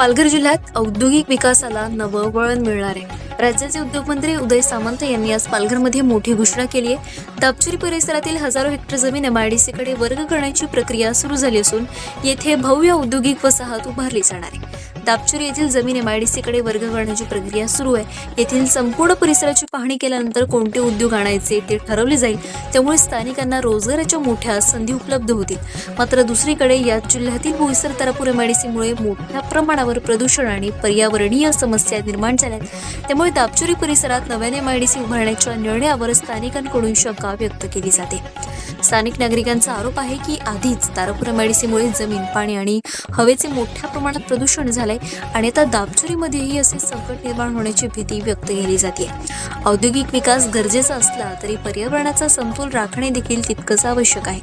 पालघर जिल्ह्यात औद्योगिक विकासाला नवं वळण मिळणार आहे. राज्याचे उद्योगमंत्री उदय सामंत यांनी आज पालघरमध्ये मोठी घोषणा केली आहे. दापचुरी परिसरातील हजारो हेक्टर जमीन एमआयडीसीकडे वर्ग करण्याची प्रक्रिया सुरू झाली असून येथे भव्य औद्योगिक वसाहत उभारली जाणार आहे. दापचुरी येथील जमीन एमआयडीसीकडे वर्ग करण्याची प्रक्रिया सुरू आहे. येथील संपूर्ण परिसराची पाहणी केल्यानंतर कोणते उद्योग आणायचे ते ठरवले जाईल. त्यामुळे स्थानिकांना रोजगाराच्या मोठ्या संधी उपलब्ध होतील. मात्र दुसरीकडे या जिल्ह्यातील बोईसर तारापूर एमआयडीसीमुळे मोठ्या प्रमाणावर प्रदूषण आणि पर्यावरणीय समस्या निर्माण झाल्यात. त्यामुळे दापचुरी परिसरात नव्याने एमआयडीसी उभारण्याच्या निर्णयावर स्थानिकांकडून शंका व्यक्त केली जाते. स्थानिक नागरिकांचा आरोप आहे की आधीच तारापूर एमआयडीसीमुळे जमीन पाणी आणि हवेचे मोठ्या प्रमाणात प्रदूषण झालंय. आणि आता दापचुरीमध्येही असे संकट निर्माण होण्याची भीती व्यक्त केली जाते. औद्योगिक विकास गरजेचा असला तरी पर्यावरणाचा समतोल राखणे देखील तितकंच आवश्यक आहे.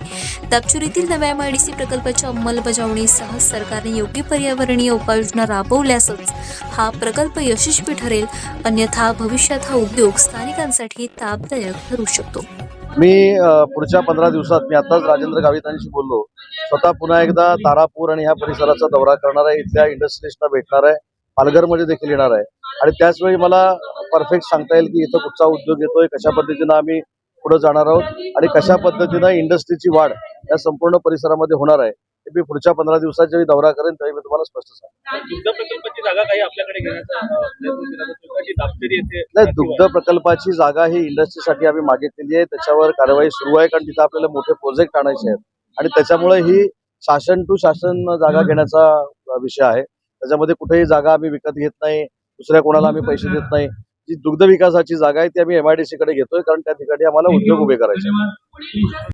दापचुरीतील नव्या एमआयडीसी प्रकल्पाच्या अंमलबजावणीसह सरकारने योग्य पर्यावरणीय उपाययोजना राबवल्यासच हा प्रकल्प यशस्वी ठरेल. अन्यथा भविष्यात हा उद्योग स्थानिकांसाठी तापदायक ठरू शकतो. मी पुढच्या पंधरा दिवसात मी आताच राजेंद्र गावितांशी बोललो. स्वतः पुन्हा एकदा तारापूर आणि ह्या परिसराचा दौरा करणार आहे. इथल्या इंडस्ट्रीजना भेटणार आहे. पालघरमध्ये देखील येणार आहे. आणि त्याचवेळी मला परफेक्ट सांगता येईल की इथं कुठचा उद्योग येतोय कशा पद्धतीनं आम्ही पुढे जाणार आहोत आणि कशा पद्धतीनं इंडस्ट्रीची वाढ या संपूर्ण परिसरामध्ये होणार आहे हे मी पुढच्या पंधरा दिवसात जेव्हा दौरा करेन त्यावेळी मी तुम्हाला स्पष्ट सांगेन नाही दुग्ध प्रकल्पाची जागा ही इंडस्ट्रीसाठी आम्ही मागितलेली आहे. त्याच्यावर कारवाई सुरू आहे कारण तिथं आपल्याला मोठे प्रोजेक्ट आणायचे आहेत. आणि त्याच्यामुळे ही शासन टू शासन जागा घेण्याचा विषय आहे. त्याच्यामध्ये कुठेही जागा आम्ही विकत घेत नाही दुसऱ्या कोणाला आम्ही पैसे देत नाही. जी दुग्ध विकासाची जागा आहे ती आम्ही एमआयडीसी कडे घेतोय कारण त्या ठिकाणी आम्हाला उद्योग उभे करायचे.